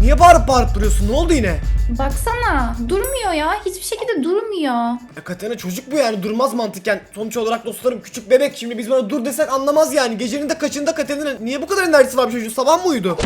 Niye bağırıp bağırıp duruyorsun? Ne oldu yine? Baksana durmuyor ya. Hiçbir şekilde durmuyor. E Katerina çocuk bu yani durmaz mantıken. Sonuç olarak dostlarım küçük bebek. Şimdi biz buna dur desek anlamaz yani. Gecenin de kaçında Katerina niye bu kadar enerjisi var bu çocuğun? Sabah mı uyudu?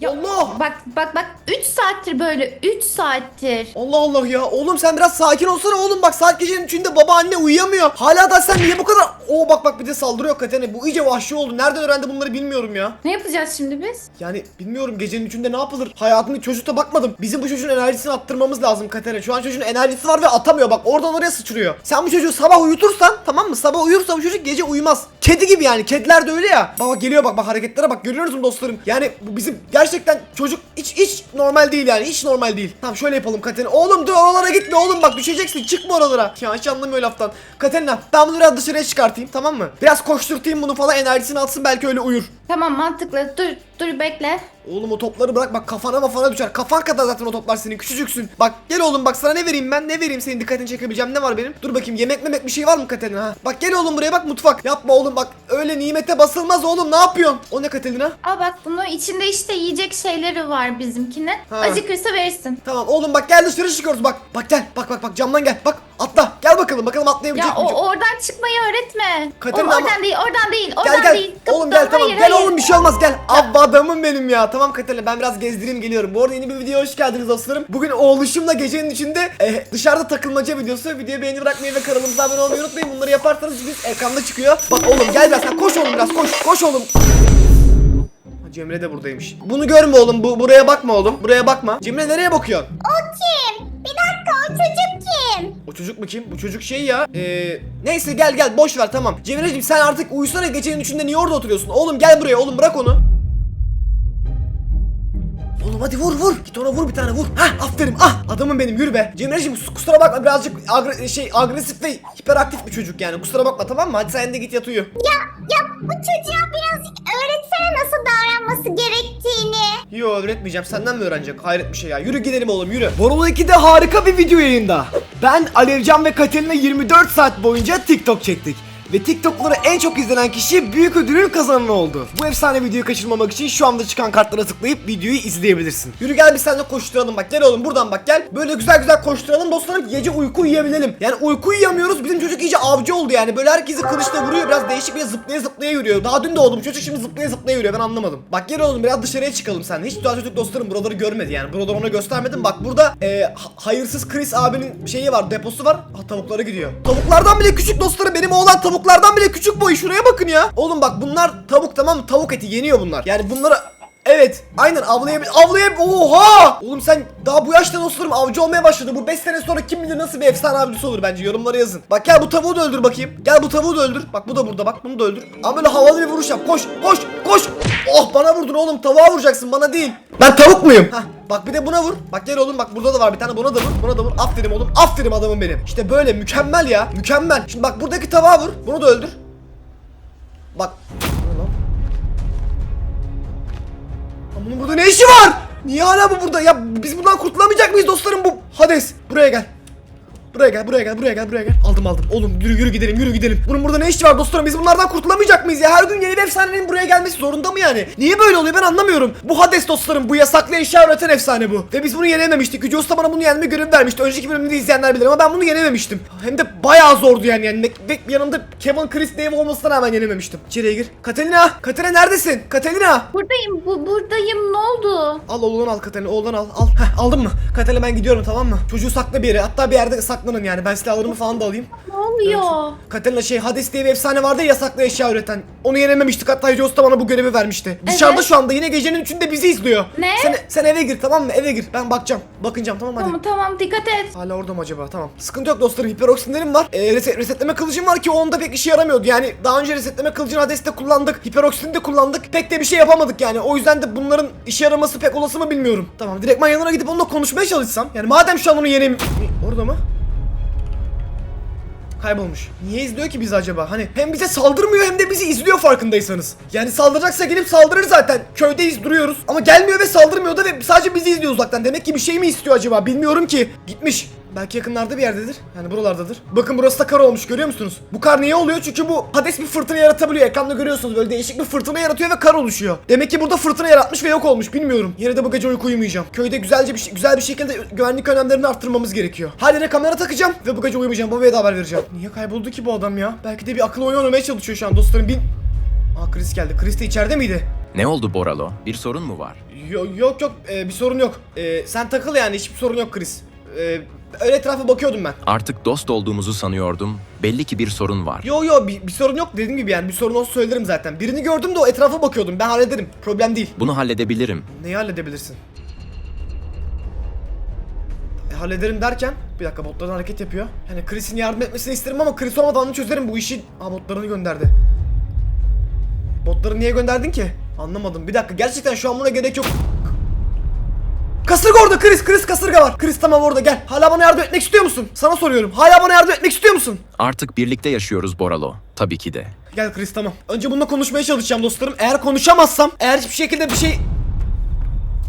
Ya, Allah! Bak bak bak 3 saattir böyle 3 saattir. Allah Allah ya. Oğlum sen biraz sakin olsana oğlum. Bak saat gecenin üçünde baba anne uyuyamıyor. Hala da sen niye bu kadar... Oo bak bak bir de saldırıyor Katerina. Bu iyice vahşi oldu. Nereden öğrendi bunları bilmiyorum ya. Ne yapacağız şimdi biz? Yani bilmiyorum gecenin üçünde ne yapılır? Hayatımda çocukta bakmadım. Bizim bu çocuğun enerjisini attırmamız lazım Katerina. Şu an çocuğun enerjisi var ve atamıyor. Bak oradan oraya sıçrıyor. Sen bu çocuğu sabah uyutursan tamam mı? Sabah uyursa bu çocuk gece uyumaz. Kedi gibi yani. Kediler de öyle ya. Baba geliyor bak bak hareketlere bak. Görüyoruz mu dostlarım? Yani bu bizim gerçekten çocuk hiç hiç normal değil yani. Hiç normal değil. Tamam şöyle yapalım Katerina. Oğlum dur oralara gitme oğlum bak düşeceksin. Çıkma oralara. Ya hiç anlamıyor laftan. Katerina ben bunu biraz dışarıya çıkartayım tamam mı? Biraz koşturtayım bunu falan enerjisini atsın belki öyle uyur. Tamam mantıklı. Dur dur bekle. Oğlum o topları bırak bak kafana mafana düşer. Kafan kadar zaten o toplar senin küçücüksün. Bak gel oğlum bak sana ne vereyim ben ne vereyim senin dikkatini çekebileceğim ne var benim? Dur bakayım yemek memek bir şey var mı Katerina ha? Bak gel oğlum buraya bak mutfak. Yapma oğlum bak öyle nimete basılmaz oğlum ne yapıyorsun? O ne Katerina? Aa bak bunun içinde işte yiyecek şeyleri var bizimkinin. Ha. Acıkırsa verirsin. Tamam oğlum bak gel dışarı çıkıyoruz bak. Bak gel bak bak bak camdan gel. Bak atla bakalım bakalım atlayabilecek Ya mi? o oradan çıkmayı öğretme. Katerina O- ama- oradan değil, oradan değil, oradan Gel gel. değil. Oğlum gel tamam. hayır, gel hayır. oğlum bir şey olmaz gel. Abba adamım benim ya. Tamam Katerina ben biraz gezdireyim geliyorum. Bu arada yeni bir videoya hoş geldiniz dostlarım. Bugün oğluşumla gecenin içinde e, dışarıda takılmaca videosu. Videoyu beğeni bırakmayı ve kanalımıza abone olmayı unutmayın. Bunları yaparsanız biz ekranda çıkıyor. Bak oğlum gel biraz sen koş oğlum biraz koş. Koş oğlum. Ha, Cemre de buradaymış. Bunu görme oğlum. Bu buraya bakma oğlum. Buraya bakma. Cemre nereye bakıyorsun? O kim? Bir dakika o çocuk kim? O çocuk mu kim? Bu çocuk şey ya. Ee, neyse gel gel boş ver tamam. Cemre'cim sen artık uyusana gecenin üçünde niye orada oturuyorsun? Oğlum gel buraya oğlum bırak onu. Oğlum hadi vur vur. Git ona vur bir tane vur. Hah aferin ah adamım benim yürü be. Cemre'cim kus- kusura bakma birazcık agre- şey agresif ve hiperaktif bir çocuk yani. Kusura bakma tamam mı? Hadi sen de git yat uyu. Ya ya bu çocuğa birazcık öğretsene nasıl davranması gerektiğini. Yo öğretmeyeceğim. Senden mi öğrenecek? Hayret bir şey ya. Yürü gidelim oğlum yürü. Borulu 2'de harika bir video yayında. Ben Alevcan ve Katerina 24 saat boyunca TikTok çektik. Ve TikTok'ları en çok izlenen kişi büyük ödülün kazananı oldu. Bu efsane videoyu kaçırmamak için şu anda çıkan kartlara tıklayıp videoyu izleyebilirsin. Yürü gel biz seninle koşturalım bak gel oğlum buradan bak gel. Böyle güzel güzel koşturalım dostlarım gece uyku uyuyabilelim. Yani uyku uyuyamıyoruz bizim çocuk iyice avcı oldu yani. Böyle herkesi kılıçla vuruyor biraz değişik bir zıplaya zıplaya yürüyor. Daha dün de oğlum çocuk şimdi zıplaya zıplaya yürüyor ben anlamadım. Bak gel oğlum biraz dışarıya çıkalım sen. Hiç daha çocuk dostlarım buraları görmedi yani. Buraları ona göstermedim. Bak burada e, ha- hayırsız Chris abinin şeyi var deposu var. Ha, tavuklara gidiyor. Tavuklardan bile küçük dostlarım benim oğlan tavuklardan bile küçük boy. Şuraya bakın ya. Oğlum bak bunlar tavuk tamam mı? Tavuk eti yeniyor bunlar. Yani bunlara Evet aynen avlayabilir avlayab oha! Oğlum sen daha bu yaşta dostlarım avcı olmaya başladı. Bu 5 sene sonra kim bilir nasıl bir efsane avcısı olur bence. Yorumlara yazın. Bak gel bu tavuğu da öldür bakayım. Gel bu tavuğu da öldür. Bak bu da burada bak bunu da öldür. Ama böyle havalı bir vuruş yap. Koş koş koş! Oh bana vurdun oğlum. Tavuğa vuracaksın bana değil. Ben tavuk muyum? Hah bak bir de buna vur. Bak gel oğlum bak burada da var bir tane buna da vur buna da vur. Aferin oğlum aferin adamım benim. İşte böyle mükemmel ya mükemmel. Şimdi bak buradaki tavuğa vur bunu da öldür. Bak Bunun burada ne işi var? Niye hala bu burada? Ya biz buradan kurtulamayacak mıyız dostlarım bu? Hades buraya gel. Buraya gel, buraya gel, buraya gel, buraya gel. Aldım aldım. Oğlum yürü yürü gidelim, yürü gidelim. Bunun burada ne işi var dostlarım? Biz bunlardan kurtulamayacak mıyız ya? Her gün yeni bir efsanenin buraya gelmesi zorunda mı yani? Niye böyle oluyor ben anlamıyorum. Bu Hades dostlarım, bu yasaklı eşya üreten efsane bu. Ve biz bunu yenememiştik. Yüce Usta bana bunu yenme görevi vermişti. Önceki bölümde izleyenler bilir ama ben bunu yenememiştim. Hem de bayağı zordu yani. yani ve yanımda Kevin Chris Dave olmasına rağmen yenememiştim. İçeriye gir. Katerina, Katerina neredesin? Katerina. Buradayım, bu buradayım. Ne oldu? Al oğlan al Katerina oğlan al al. Heh, aldın mı? Katerina ben gidiyorum tamam mı? Çocuğu sakla bir yere hatta bir yerde saklanın yani ben silahlarımı falan da alayım. Ne oluyor? Katerina şey Hades diye bir efsane vardı ya yasaklı eşya üreten. Onu yenememiştik hatta Yüce Usta bana bu görevi vermişti. Dışarıda şu anda yine gecenin üçünde bizi izliyor. Ne? Sen, sen eve gir tamam mı? Eve gir. Ben bakacağım. Bakınacağım tamam hadi. Tamam tamam dikkat et. Hala orada mı acaba? Tamam. Sıkıntı yok dostlarım. Hiperoksinlerim var. Ee, reset, resetleme kılıcım var ki onda pek işe yaramıyordu. Yani daha önce resetleme kılıcını Hades'te kullandık. Hiperoksini de kullandık. Pek de bir şey yapamadık yani. O yüzden de bunların işe yaraması pek olası mı bilmiyorum. Tamam. Direktman yanına gidip onunla konuşmaya çalışsam. Yani madem şu an onu yenem... Orada mı? Kaybolmuş. Niye izliyor ki bizi acaba? Hani hem bize saldırmıyor hem de bizi izliyor farkındaysanız. Yani saldıracaksa gelip saldırır zaten. Köydeyiz duruyoruz. Ama gelmiyor ve saldırmıyor da ve sadece bizi izliyor uzaktan. Demek ki bir şey mi istiyor acaba? Bilmiyorum ki. Gitmiş. Belki yakınlarda bir yerdedir. Yani buralardadır. Bakın burası da kar olmuş görüyor musunuz? Bu kar niye oluyor? Çünkü bu Hades bir fırtına yaratabiliyor. Ekranda görüyorsunuz böyle değişik bir fırtına yaratıyor ve kar oluşuyor. Demek ki burada fırtına yaratmış ve yok olmuş bilmiyorum. Yine de bu gece uyku uyumayacağım. Köyde güzelce bir şey- güzel bir şekilde güvenlik önlemlerini arttırmamız gerekiyor. Her yere kamera takacağım ve bu gece uyumayacağım. Babaya da haber vereceğim. Niye kayboldu ki bu adam ya? Belki de bir akıl oyunu oynamaya çalışıyor şu an dostlarım. Bin... Aa Chris geldi. Chris de içeride miydi? Ne oldu Boralo? Bir sorun mu var? Yo- yok yok Ee, bir sorun yok. Ee, sen takıl yani hiçbir sorun yok Chris. Ee, öyle etrafa bakıyordum ben. Artık dost olduğumuzu sanıyordum. Belli ki bir sorun var. Yo yo bir, bir sorun yok dediğim gibi yani bir sorun olsa söylerim zaten. Birini gördüm de o etrafa bakıyordum ben hallederim. Problem değil. Bunu halledebilirim. Neyi halledebilirsin? E, hallederim derken bir dakika botların hareket yapıyor. Yani Chris'in yardım etmesini isterim ama Chris olmadan onu çözerim bu işi. Aa botlarını gönderdi. Botları niye gönderdin ki? Anlamadım. Bir dakika gerçekten şu an buna gerek yok. Kasırga orada Chris, Chris kasırga var. Chris tamam orada gel. Hala bana yardım etmek istiyor musun? Sana soruyorum. Hala bana yardım etmek istiyor musun? Artık birlikte yaşıyoruz Boralo. Tabii ki de. Gel Chris tamam. Önce bununla konuşmaya çalışacağım dostlarım. Eğer konuşamazsam, eğer hiçbir şekilde bir şey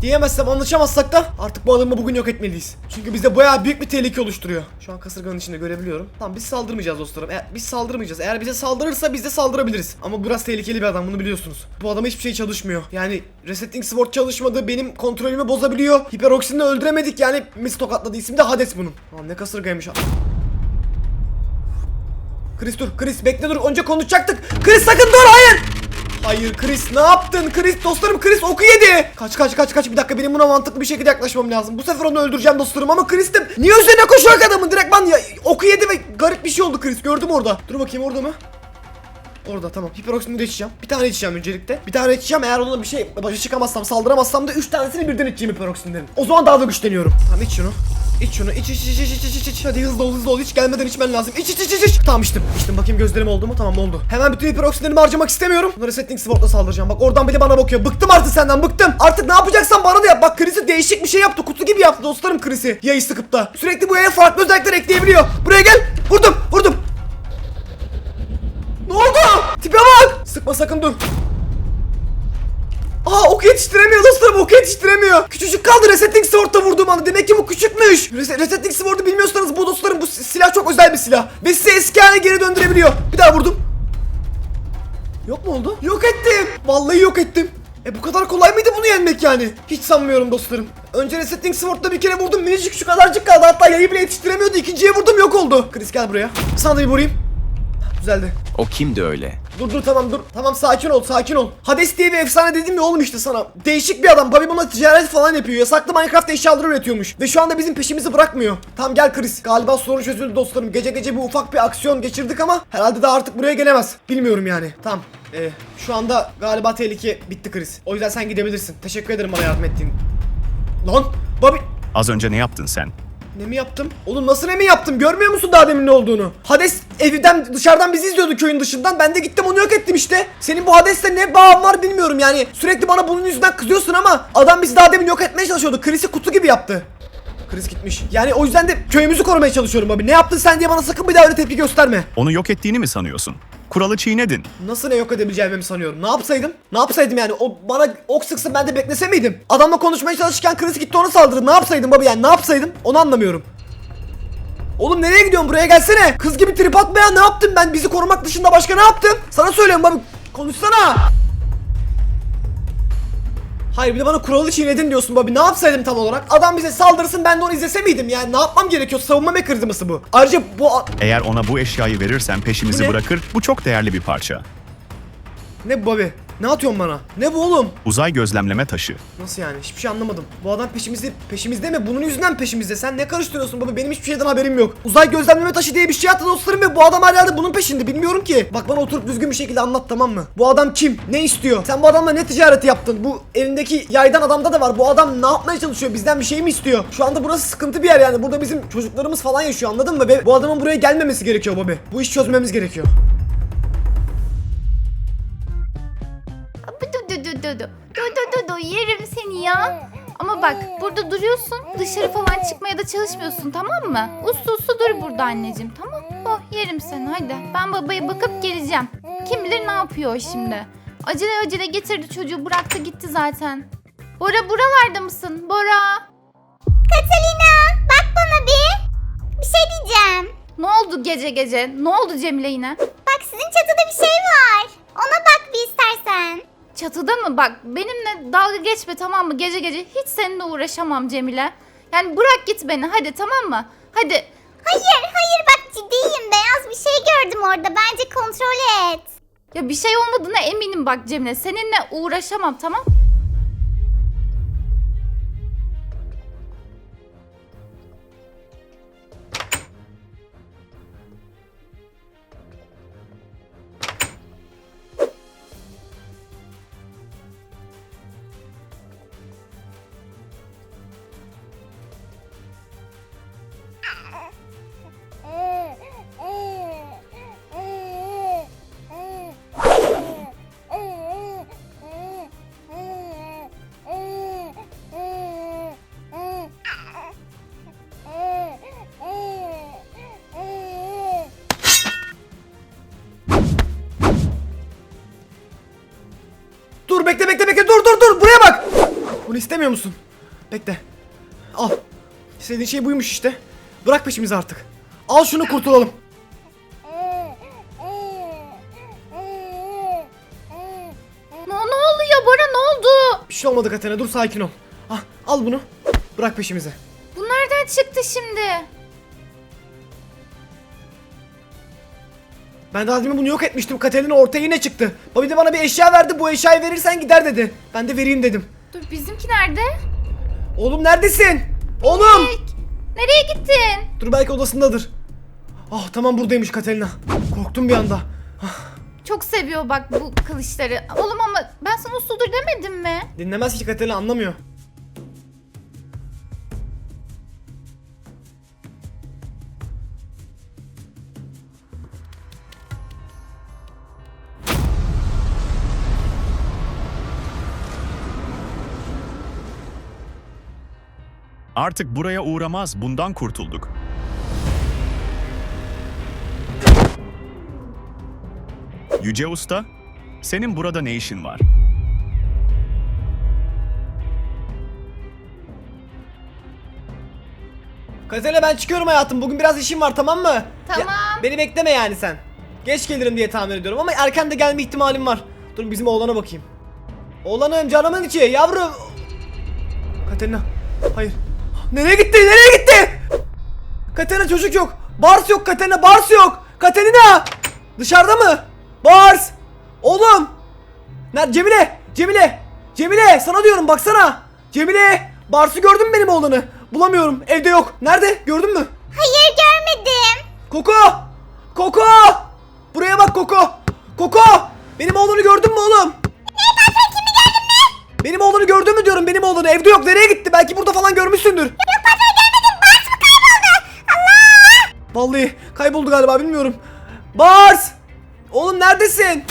diyemezsem, anlaşamazsak da artık bu adamı bugün yok etmeliyiz. Çünkü bize bayağı büyük bir tehlike oluşturuyor. Şu an kasırganın içinde görebiliyorum. Tamam biz saldırmayacağız dostlarım. Eğer, biz saldırmayacağız. Eğer bize saldırırsa biz de saldırabiliriz. Ama biraz tehlikeli bir adam bunu biliyorsunuz. Bu adama hiçbir şey çalışmıyor. Yani Resetting Sword çalışmadı. Benim kontrolümü bozabiliyor. Hiperoxin'i öldüremedik yani. Messi tokatladı. İsmi de Hades bunun. Lan ne kasırgaymış. Chris dur Chris bekle dur önce konuşacaktık Chris sakın dur hayır Hayır Chris ne yaptın Chris dostlarım Chris oku yedi Kaç kaç kaç kaç bir dakika benim buna mantıklı bir şekilde yaklaşmam lazım Bu sefer onu öldüreceğim dostlarım ama Chris de niye üzerine koşuyor adamın direkt ben ya oku yedi ve garip bir şey oldu Chris gördüm orada Dur bakayım orada mı Orada tamam. Hiperoksini de içeceğim. Bir tane içeceğim öncelikle. Bir tane içeceğim. Eğer onunla bir şey başa çıkamazsam, saldıramazsam da 3 tanesini birden içeceğim hiperoksinlerin. O zaman daha da güçleniyorum. Tamam iç şunu. İç şunu. İç iç iç iç iç iç iç. Hadi hızlı ol hızlı ol. Hiç gelmeden içmen lazım. İç iç iç iç iç. Tamam içtim. İçtim bakayım gözlerim oldu mu? Tamam oldu. Hemen bütün hiperoksinlerimi harcamak istemiyorum. Bunları setting sword'la saldıracağım. Bak oradan biri bana bakıyor. Bıktım artık senden bıktım. Artık ne yapacaksan bana da yap. Bak Chris'i değişik bir şey yaptı. Kutu gibi yaptı dostlarım Chris'i. Yayı sıkıp da. Sürekli bu yaya farklı özellikler ekleyebiliyor. Buraya gel. Vurdum. Vurdum. Ne oldu? Tipe bak. Sıkma sakın dur. Aa ok yetiştiremiyor dostlarım ok yetiştiremiyor. Küçücük kaldı resetting sword'da vurduğum anda demek ki bu küçükmüş. Res- resetting sword'u bilmiyorsanız bu dostlarım bu si- silah çok özel bir silah. Ve sizi eski haline geri döndürebiliyor. Bir daha vurdum. Yok mu oldu? Yok ettim. Vallahi yok ettim. E bu kadar kolay mıydı bunu yenmek yani? Hiç sanmıyorum dostlarım. Önce resetting sword'da bir kere vurdum minicik şu kadarcık kaldı hatta yayı bile yetiştiremiyordu. İkinciye vurdum yok oldu. Chris gel buraya. Sana da bir vurayım. Düzeldi. O kimdi öyle? Dur dur tamam dur. Tamam sakin ol sakin ol. Hades diye bir efsane dedim ya oğlum işte sana. Değişik bir adam. Bobby buna ticaret falan yapıyor. Yasaklı Minecraft eşyaları üretiyormuş. Ve şu anda bizim peşimizi bırakmıyor. Tamam gel Chris. Galiba sorun çözüldü dostlarım. Gece gece bir ufak bir aksiyon geçirdik ama herhalde de artık buraya gelemez. Bilmiyorum yani. Tamam. Ee, şu anda galiba tehlike bitti Chris. O yüzden sen gidebilirsin. Teşekkür ederim bana yardım ettiğin. Lan Bobby Az önce ne yaptın sen? Ne mi yaptım? Oğlum nasıl ne mi yaptım? Görmüyor musun daha demin ne olduğunu? Hades evden dışarıdan bizi izliyordu köyün dışından. Ben de gittim onu yok ettim işte. Senin bu Hades'le ne bağın var bilmiyorum yani. Sürekli bana bunun yüzünden kızıyorsun ama adam bizi daha demin yok etmeye çalışıyordu. Chris'i kutu gibi yaptı. Chris gitmiş. Yani o yüzden de köyümüzü korumaya çalışıyorum abi. Ne yaptın sen diye bana sakın bir daha öyle tepki gösterme. Onu yok ettiğini mi sanıyorsun? Kuralı çiğnedin. Nasıl ne yok edebileceğimi mi sanıyorum? Ne yapsaydım? Ne yapsaydım yani? O bana ok sıksın ben de beklese miydim? Adamla konuşmaya çalışırken Chris gitti ona saldırdı. Ne yapsaydım baba yani? Ne yapsaydım? Onu anlamıyorum. Oğlum nereye gidiyorsun? Buraya gelsene. Kız gibi trip atma ya. Ne yaptım ben? Bizi korumak dışında başka ne yaptım? Sana söylüyorum baba. Konuşsana. Hayır bir de bana kuralı çiğnedin diyorsun Bobby. Ne yapsaydım tam olarak? Adam bize saldırsın ben de onu izlese miydim? Yani ne yapmam gerekiyor? Savunma mekanizması bu. Ayrıca bu... Eğer ona bu eşyayı verirsen peşimizi Bu ne? bırakır. Bu çok değerli bir parça. Ne bu Bobby? Ne atıyorsun bana? Ne bu oğlum? Uzay gözlemleme taşı. Nasıl yani? Hiçbir şey anlamadım. Bu adam peşimizde, peşimizde mi? Bunun yüzünden peşimizde. Sen ne karıştırıyorsun baba? Benim hiçbir şeyden haberim yok. Uzay gözlemleme taşı diye bir şey attı dostlarım ve bu adam herhalde bunun peşinde. Bilmiyorum ki. Bak bana oturup düzgün bir şekilde anlat tamam mı? Bu adam kim? Ne istiyor? Sen bu adamla ne ticareti yaptın? Bu elindeki yaydan adamda da var. Bu adam ne yapmaya çalışıyor? Bizden bir şey mi istiyor? Şu anda burası sıkıntı bir yer yani. Burada bizim çocuklarımız falan yaşıyor anladın mı? Ve bu adamın buraya gelmemesi gerekiyor Bobby. Bu işi çözmemiz gerekiyor. Du du du du du. Du du du du yerim seni ya. Ama bak burada duruyorsun dışarı falan çıkmaya da çalışmıyorsun tamam mı? Uslu uslu dur burada anneciğim tamam Oh yerim seni hadi. Ben babaya bakıp geleceğim. Kim bilir ne yapıyor şimdi. Acele acele getirdi çocuğu bıraktı gitti zaten. Bora buralarda mısın? Bora. Catalina bak bana bir. oldu gece gece? Ne oldu Cemile yine? Bak sizin çatıda bir şey var. Ona bak bir istersen. Çatıda mı? Bak benimle dalga geçme tamam mı? Gece gece hiç seninle uğraşamam Cemile. Yani bırak git beni hadi tamam mı? Hadi. Hayır hayır bak ciddiyim. Beyaz bir şey gördüm orada. Bence kontrol et. Ya bir şey olmadığına eminim bak Cemile. Seninle uğraşamam tamam? İstemiyor musun? Bekle. Al. İstediğin şey buymuş işte. Bırak peşimizi artık. Al şunu kurtulalım. Ne, ne oluyor Bora ne oldu? Bir şey olmadı Katerina dur sakin ol. Ah, al bunu. Bırak peşimizi. Bu nereden çıktı şimdi? Ben daha demin bunu yok etmiştim. Katerina ortaya yine çıktı. Bobby de bana bir eşya verdi. Bu eşyayı verirsen gider dedi. Ben de vereyim dedim. Dur bizimki nerede? Oğlum neredesin? Oğlum! Nereye gittin? Dur belki odasındadır. Ah tamam buradaymış Katerina. Korktum bir anda. Çok seviyor bak bu kılıçları. Oğlum ama ben sana usludur demedim mi? Dinlemez ki Katerina anlamıyor. Artık buraya uğramaz, bundan kurtulduk. Yüce Usta, senin burada ne işin var? Katerina ben çıkıyorum hayatım. Bugün biraz işim var tamam mı? Tamam. Ya, beni bekleme yani sen. Geç gelirim diye tahmin ediyorum ama erken de gelme ihtimalim var. Dur bizim oğlana bakayım. Oğlanım canımın içi yavrum. Katerina. Hayır. Nereye gitti? Nereye gitti? Katerina çocuk yok. Bars yok Katerina. Bars yok. Katerina. Dışarıda mı? Bars. Oğlum. Nerede? Cemile. Cemile. Cemile sana diyorum baksana. Cemile. Bars'ı gördün mü benim oğlanı? Bulamıyorum. Evde yok. Nerede? Gördün mü? Hayır görmedim. Koko! Koko! Buraya bak Koko! Koko! Benim oğlunu gördün mü oğlum? Benim oğlunu gördün mü diyorum benim oğlunu evde yok nereye gitti belki burada falan görmüşsündür. Yok patron görmedim. Bars mı kayboldu? Allah! Vallahi kayboldu galiba bilmiyorum. Bars! Oğlum neredesin?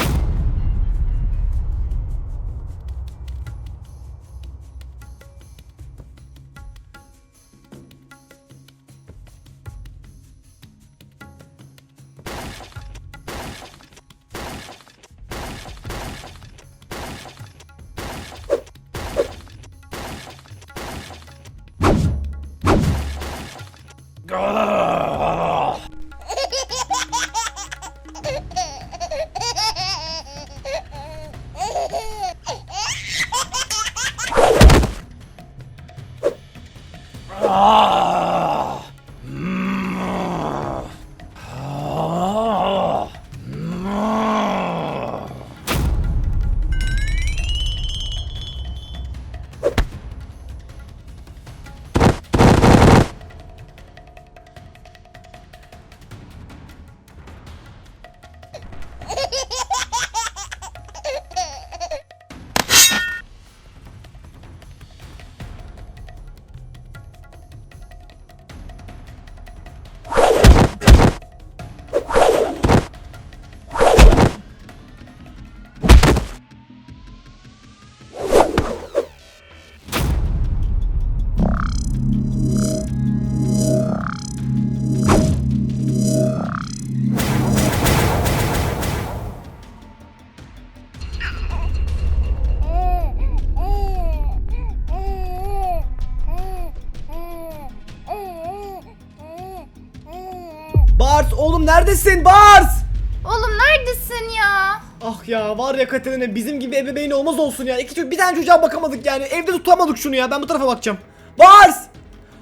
Ah ya var ya Katerina bizim gibi ebeveyn olmaz olsun ya. İki çocuk bir tane çocuğa bakamadık yani. Evde tutamadık şunu ya. Ben bu tarafa bakacağım. Bars!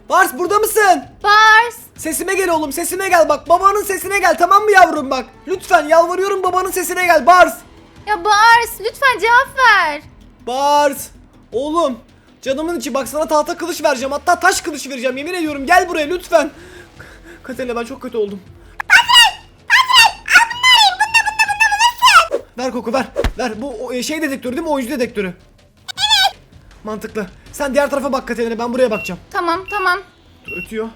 Bars burada mısın? Bars. Sesime gel oğlum sesime gel bak. Babanın sesine gel tamam mı yavrum bak. Lütfen yalvarıyorum babanın sesine gel Bars. Ya Bars lütfen cevap ver. Bars! Oğlum canımın içi bak sana tahta kılıç vereceğim. Hatta taş kılıç vereceğim. Yemin ediyorum gel buraya lütfen. Katerina ben çok kötü oldum. Ver koku ver. Ver. Bu e, şey dedektörü değil mi? Oyuncu dedektörü. Evet. Mantıklı. Sen diğer tarafa bak Katerina. Ben buraya bakacağım. Tamam tamam. Dur, ötüyor.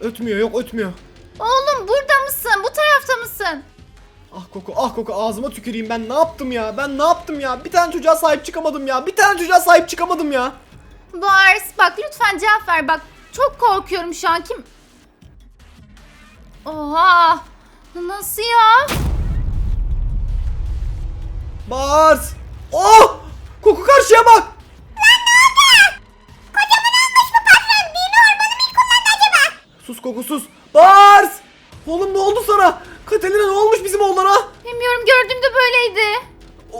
Ötmüyor. Yok ötmüyor. Oğlum burada mısın? Bu tarafta mısın? Ah koku ah koku ağzıma tüküreyim ben ne yaptım ya ben ne yaptım ya bir tane çocuğa sahip çıkamadım ya bir tane çocuğa sahip çıkamadım ya Bars bak lütfen cevap ver bak. Çok korkuyorum şu an kim? Oha. Nasıl ya? Bars. Oh! Koku karşıya bak. Sus koku sus Bars! Oğlum ne oldu sana? Katalina ne olmuş bizim oğlana? Bilmiyorum gördüğümde böyleydi. O-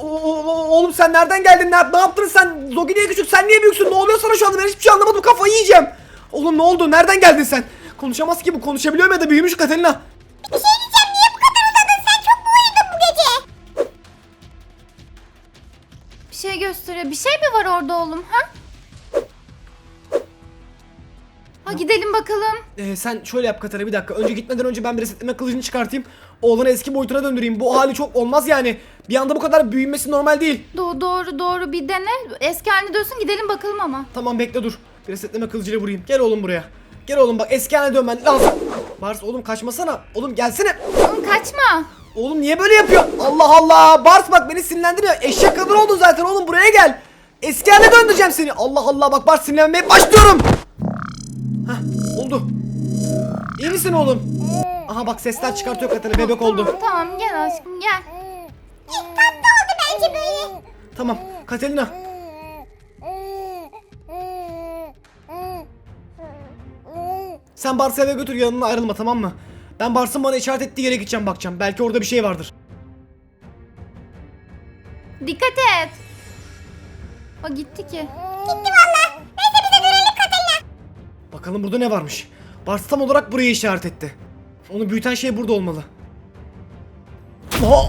Oğlum sen nereden geldin? Ne, ne yaptın sen? Zogi niye küçük? Sen niye büyüksün? Ne oluyor sana şu anda? Ben hiçbir şey anlamadım. Kafayı yiyeceğim. Oğlum ne oldu? Nereden geldin sen? Konuşamaz ki bu. Konuşabiliyor mu ya da büyümüş Katalina Bir şey diyeceğim gösteriyor. Bir şey mi var orada oğlum ha? Ha gidelim bakalım. Ee, sen şöyle yap Katara bir dakika. Önce gitmeden önce ben bir resetleme kılıcını çıkartayım. Oğlanı eski boyutuna döndüreyim. Bu hali çok olmaz yani. Bir anda bu kadar büyümesi normal değil. Do doğru doğru bir dene. Eski haline dönsün gidelim bakalım ama. Tamam bekle dur. Bir resetleme kılıcıyla vurayım. Gel oğlum buraya. Gel oğlum bak eski haline dönmen lazım. Bars oğlum kaçmasana. Oğlum gelsene. Oğlum kaçma. Oğlum niye böyle yapıyor? Allah Allah. Bars bak beni sinirlendiriyor. Eşek kadar oldun zaten oğlum buraya gel. Eski haline döndüreceğim seni. Allah Allah bak Bars sinirlenmeye başlıyorum. Hah oldu. İyi misin oğlum? Aha bak sesler çıkartıyor Katara bebek oldu. Tamam tamam gel aşkım gel. Tatlı oldu bence böyle. Tamam Katerina. Sen Bars'ı eve götür yanına ayrılma tamam mı? Ben Bars'ın bana işaret ettiği yere gideceğim bakacağım. Belki orada bir şey vardır. Dikkat et. O gitti ki. Gitti valla. Neyse bize dönelim Katalina. Bakalım burada ne varmış. Bars tam olarak burayı işaret etti. Onu büyüten şey burada olmalı. Aa,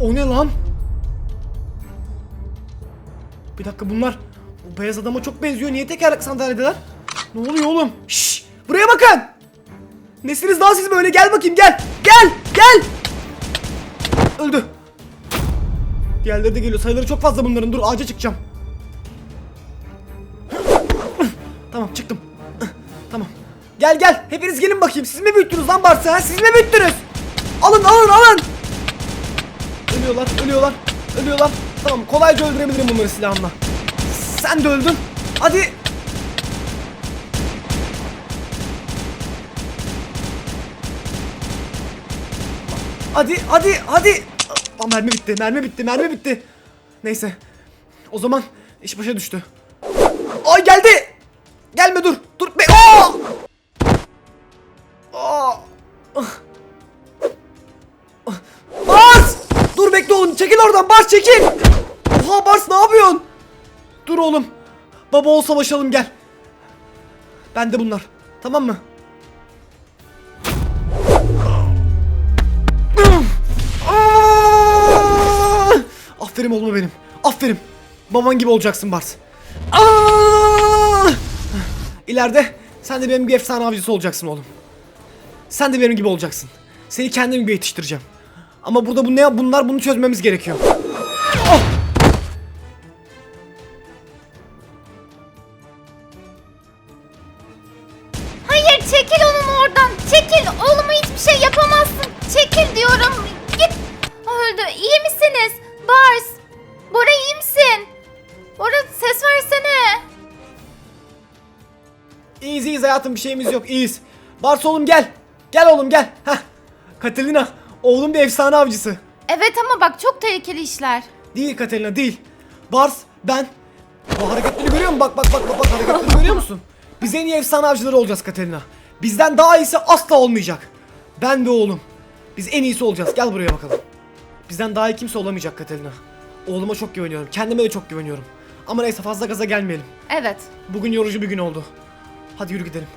o ne lan? Bir dakika bunlar o beyaz adama çok benziyor. Niye tekerlekli sandalyedeler? Ne oluyor oğlum? Şşş! Buraya bakın! Nesiniz daha siz böyle? Gel bakayım gel! Gel! Gel! Öldü. Diğerleri de geliyor. Sayıları çok fazla bunların. Dur ağaca çıkacağım. Tamam çıktım. Tamam. Gel gel. Hepiniz gelin bakayım. Siz mi büyüttünüz lan Bars'ı ha? Siz mi büyüttünüz? Alın alın alın. Ölüyorlar, ölüyorlar, ölüyorlar. Tamam kolayca öldürebilirim bunları silahımla. Sen de öldün. Hadi. Hadi hadi hadi. Aa, mermi bitti, mermi bitti, mermi bitti. Neyse. O zaman iş başa düştü. Ay geldi. Gelme dur. Dur. Be Aa! Aa! Dur bekle oğlum. Çekil oradan. Bars çekil. Oha Bars ne yapıyorsun? Dur oğlum. Baba ol savaşalım gel. Ben de bunlar. Tamam mı? Aferin oğlum benim. Aferin. Baban gibi olacaksın Bars. Aa! İleride sen de benim gibi efsane avcısı olacaksın oğlum. Sen de benim gibi olacaksın. Seni kendim gibi yetiştireceğim. Ama burada bu ne bunlar bunu çözmemiz gerekiyor. Ah! İyiyiz iyiyiz hayatım bir şeyimiz yok iyiyiz. Bars oğlum gel. Gel oğlum gel. Heh. Katalina oğlum bir efsane avcısı. Evet ama bak çok tehlikeli işler. Değil Katalina değil. Bars ben. Bu hareketleri görüyor musun? Bak bak bak bak, bak hareketleri görüyor musun? Biz en iyi efsane avcıları olacağız Katalina. Bizden daha iyisi asla olmayacak. Ben ve oğlum. Biz en iyisi olacağız. Gel buraya bakalım. Bizden daha iyi kimse olamayacak Katerina. Oğluma çok güveniyorum. Kendime de çok güveniyorum. Ama neyse fazla gaza gelmeyelim. Evet. Bugün yorucu bir gün oldu. Hadi yürü gidelim.